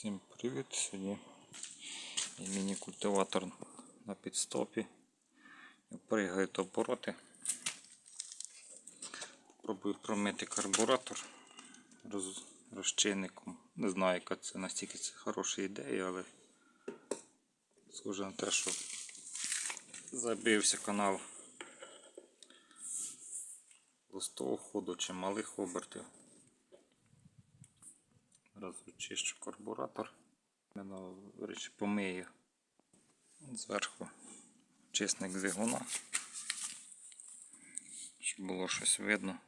Всім привіт! Сьогодні міні-культиватор на підстопі. Пригають обороти. Пробую промити карбуратор роз... розчинником. Не знаю, яка це настільки це хороша ідея, але схоже на те, що забився канал листового ходу чи малих обертів. Зараз очищу карбуратор. Мене, речі, помию зверху чисник двигуна, щоб було щось видно.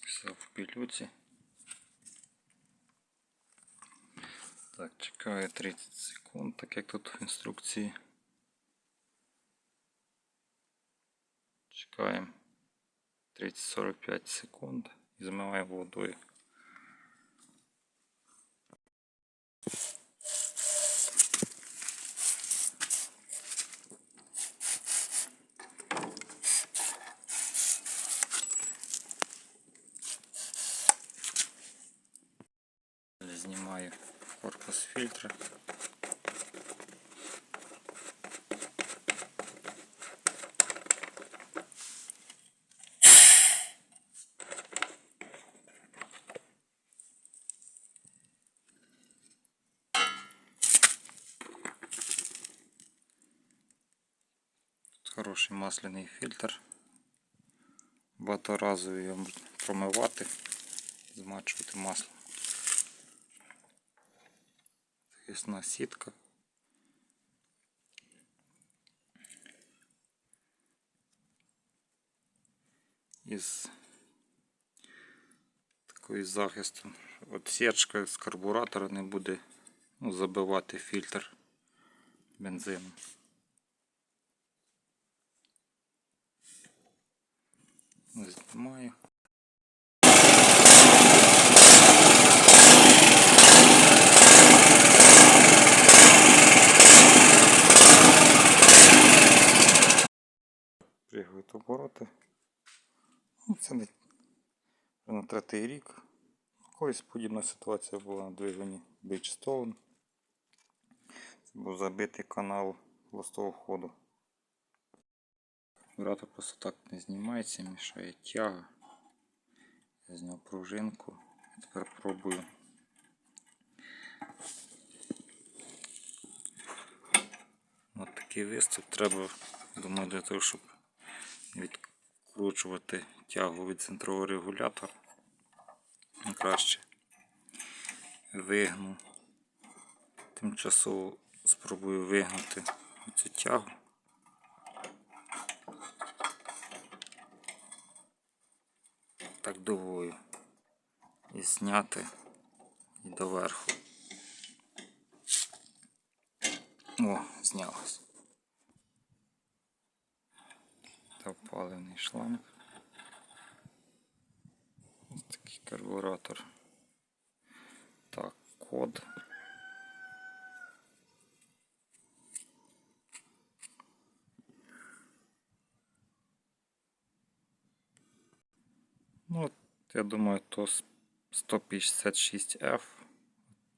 Все в пілюці. Так, чекаю 30 секунд, так як тут в інструкції. Чекаємо 30-45 секунд і змиваємо водою. Знімаю Корпус фільтра. Тут Хороший масляний фільтр. Багаторазовий його промивати, змачувати маслом. Захисна сітка. Із такою захистом. От січка з карбуратора не буде ну, забивати фільтр бензином. Знімаю. Пригають обороти. Ну, Це не на третій рік. Колись подібна ситуація була на двигуні Bridgestone. Це був забитий канал листового ходу. Карбюратор просто так не знімається, мішає тяга. Я зняв пружинку. Тепер пробую. От такий виступ треба, думаю, для того, щоб відкручувати тягу від центрового регулятора. Краще вигну. Тимчасово спробую вигнути цю тягу. Так довою. І зняти і доверху. О, знялось. Паливний шланг. Ось такий карбуратор. Так, код. Ну, от, я думаю, то 156F,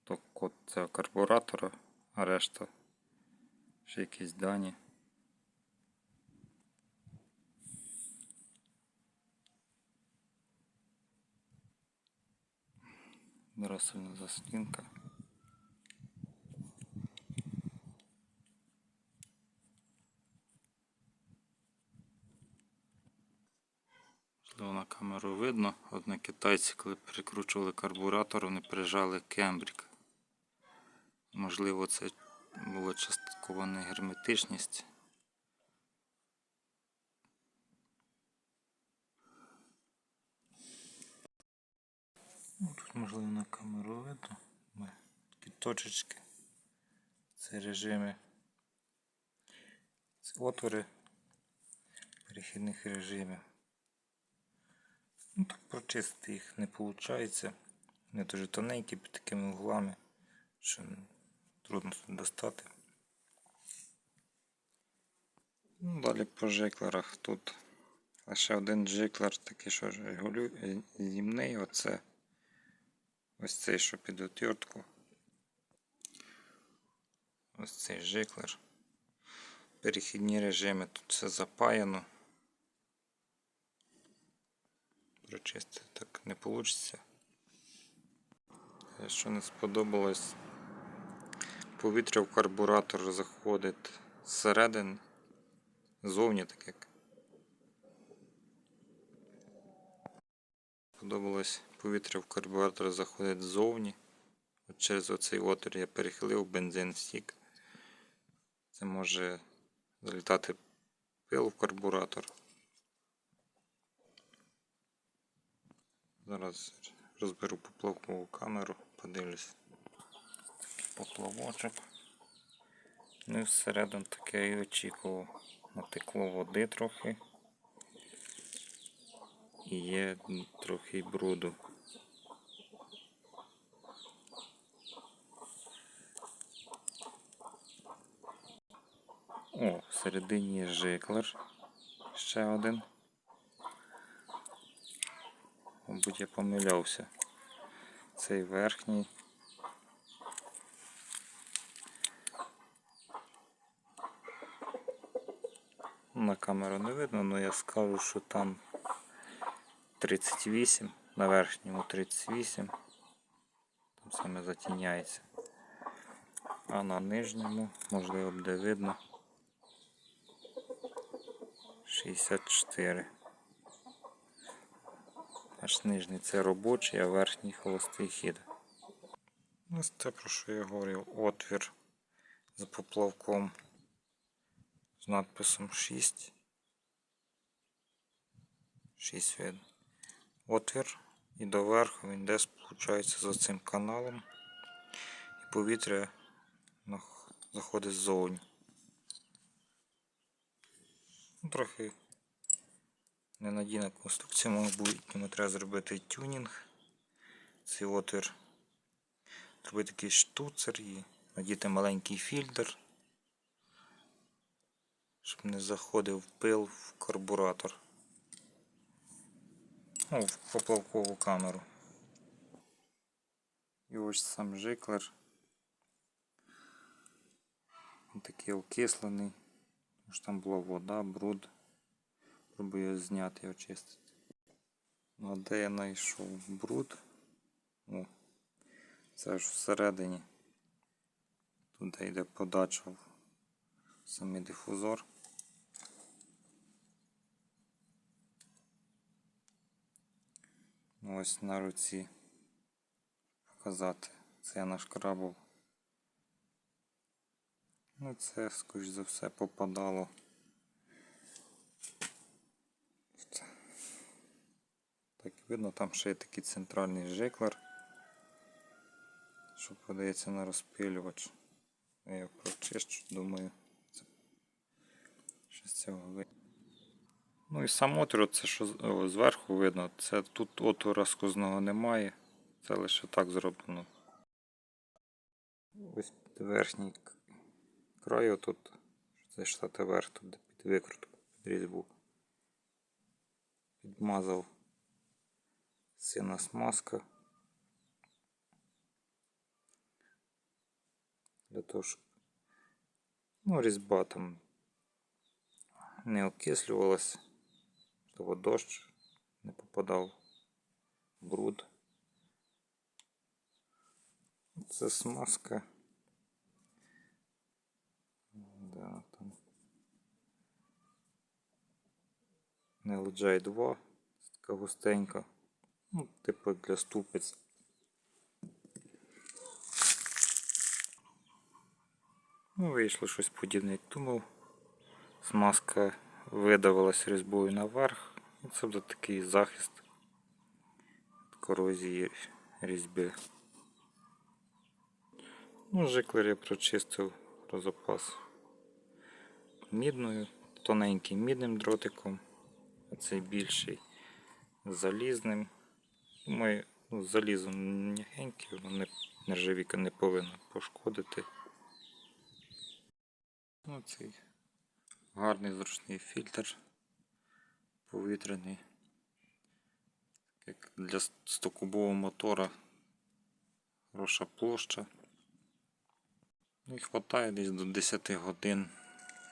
то код цього карбуратора, а решта ще якісь дані. Дроссельна заслінка. Можливо, на камеру видно. Одне китайці, коли перекручували карбуратор, вони прижали кембрік. Можливо, це була часткова негерметичність. Ну, Тут можливо на камеру видно. Ми такі точечки. Це режими. Це отвори перехідних режимів. Ну так прочистити їх не виходить. Вони дуже тоненькі під такими углами. що трудно достати. Ну, далі по жиклерах тут лише один жиклер, такий, що регулю... е, зімний, оце ось цей, що під отвертку. Ось цей жиклер. Перехідні режими, тут все запаяно. Прочистити так не вийде. Що не сподобалось, повітря в карбуратор заходить зсередини, зовні так як. Подобалось повітря в карбуратор заходить ззовні. От через оцей отвір я перехилив бензин стік. Це може залітати пил в карбуратор. Зараз розберу поплавкову камеру, подивлюсь. Поплавочок. Ну і всередину таке і очікував. Натекло води трохи. І є трохи бруду. О, всередині є жиклер. Ще один. Мабуть, я помилявся. Цей верхній. На камеру не видно, але я скажу, що там 38, на верхньому 38. Там саме затіняється. А на нижньому, можливо, буде видно. 64. Аж нижній це робочий, а верхній холостий хід. Ось те, про що я говорив, отвір з поплавком з надписом 6. 6 видно. Отвір і доверху він десь сполучається за цим каналом. І повітря заходить ззовні. Ну, трохи ненадійна конструкція, мабуть, йому треба зробити тюнінг. Цей отвір. Зробити такий штуцер і надіти маленький фільтр, щоб не заходив пил в карбуратор. Ну, в поплавкову камеру. І ось сам жиклер. Він такий окислений. Тому там була вода, бруд. Пробую зняти і очистити. Ну, а де я знайшов бруд? О, це ж всередині. Тут де йде подача в самий дифузор. Ось на руці показати. Це я нашкрабав. Ну, це, скоріш за все, попадало. Так, видно, там ще є такий центральний жиклер, що подається на розпилювач. Я прочищу, думаю, що з цього вийде. Ну і сам отвір, це що зверху видно, це тут отвора сквозного немає, це лише так зроблено. Ось верхній к- краю тут, це штати верх, тут під викрутку, під різьбу. Підмазав сина смазка. Для того, щоб ну, різьба там не окислювалась, щоб дощ не попадав бруд. Це смазка. Да, там. LGI 2, така густенька. Ну, типу для ступиць. Ну, вийшло щось подібне, як думав. Смазка видавилась різьбою наверх. Це буде такий захист корозії різьби. Ну, жиклер я прочистив про запас мідною, тоненьким мідним дротиком, а цей більший залізним. Думаю, Ну, залізо м'ягеньке, воно не, нержавійка не повинна пошкодити. Ну, цей гарний зручний фільтр повітряний. Як для 100-кубового мотора хороша площа. Ну і хватає десь до 10 годин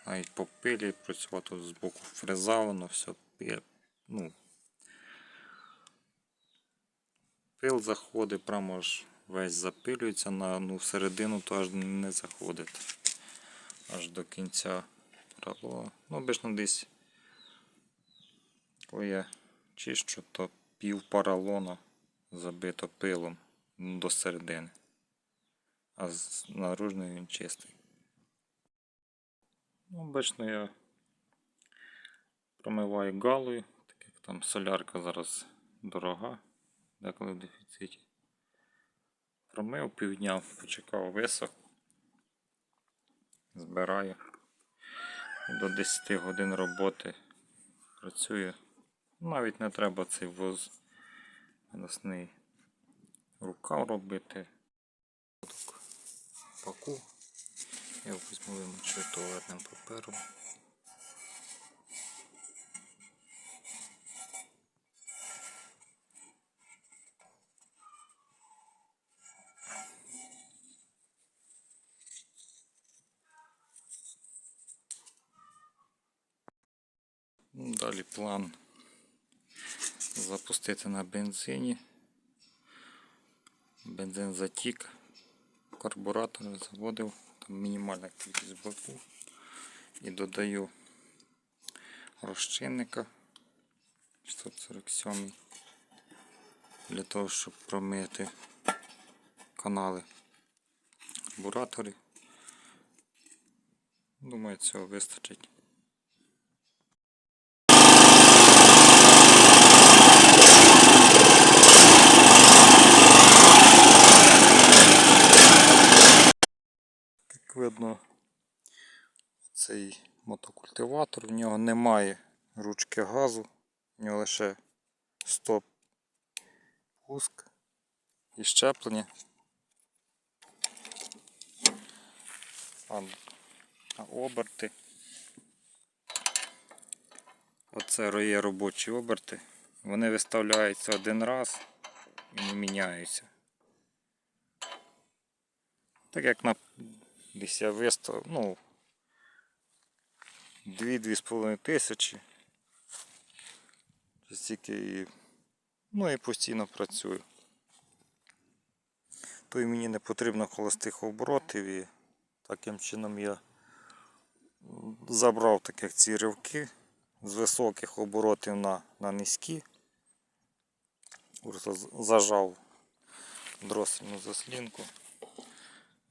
навіть по пилі працювати з боку фреза, воно все ну, пил заходить, прямо аж весь запилюється, на, ну, всередину то аж не заходить. Аж до кінця рало. Ну, обично десь, коли я чищу, то пів паралона забито пилом ну, до середини. А з наружної він чистий. Ну, обично я промиваю галою, так як там солярка зараз дорога, деколи в дефіциті. Промив півдня, почекав висох, збираю. До 10 годин роботи працює. Навіть не треба цей виносний рукав робити. Паку. Я візьму вимочу туалетним папером. Далі план запустити на бензині. Бензин затік, карбуратор заводив, там мінімальна кількість баку. І додаю розчинника 647 для того, щоб промити канали карбураторів. Думаю, цього вистачить. Як видно, цей мотокультиватор, в нього немає ручки газу, в нього лише стоп, пуск і щеплення. А, оберти. Оце є робочі оберти. Вони виставляються один раз і не міняються. Так як на десь я виставив, ну, 2-2,5 тисячі. Стільки і, ну і постійно працюю. То і мені не потрібно холостих оборотів і таким чином я забрав так як ці ривки з високих оборотів на, на низькі. Просто зажав дросельну заслінку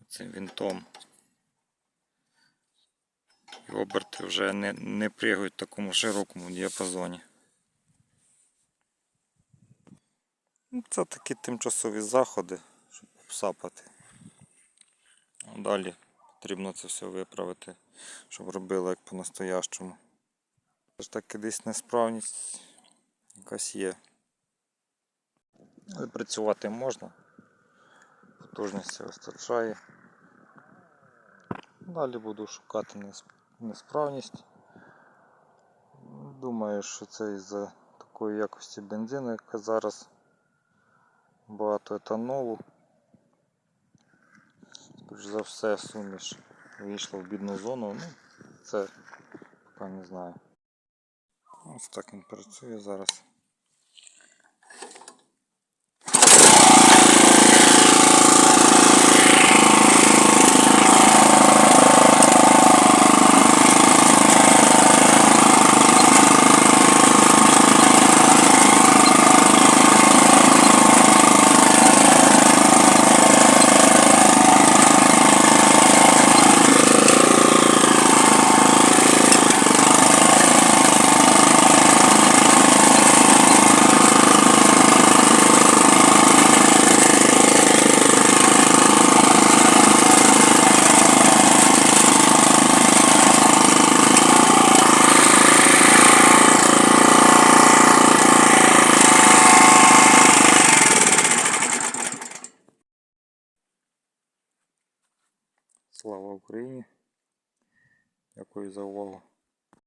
цим вінтом. І оберти вже не, не пригають в такому широкому діапазоні. Ну, Це такі тимчасові заходи, щоб обсапати. Далі потрібно це все виправити, щоб робили як по-настоящому. Ж таки десь несправність якась є. Але працювати можна. Потужності вистачає. Далі буду шукати нес- несправність. Думаю, що це із-за такої якості бензину, яка зараз багато етанолу. Скоріш за все суміш вийшла в бідну зону. Ну, це поки не знаю. Ось так він працює зараз. Дякую за увагу.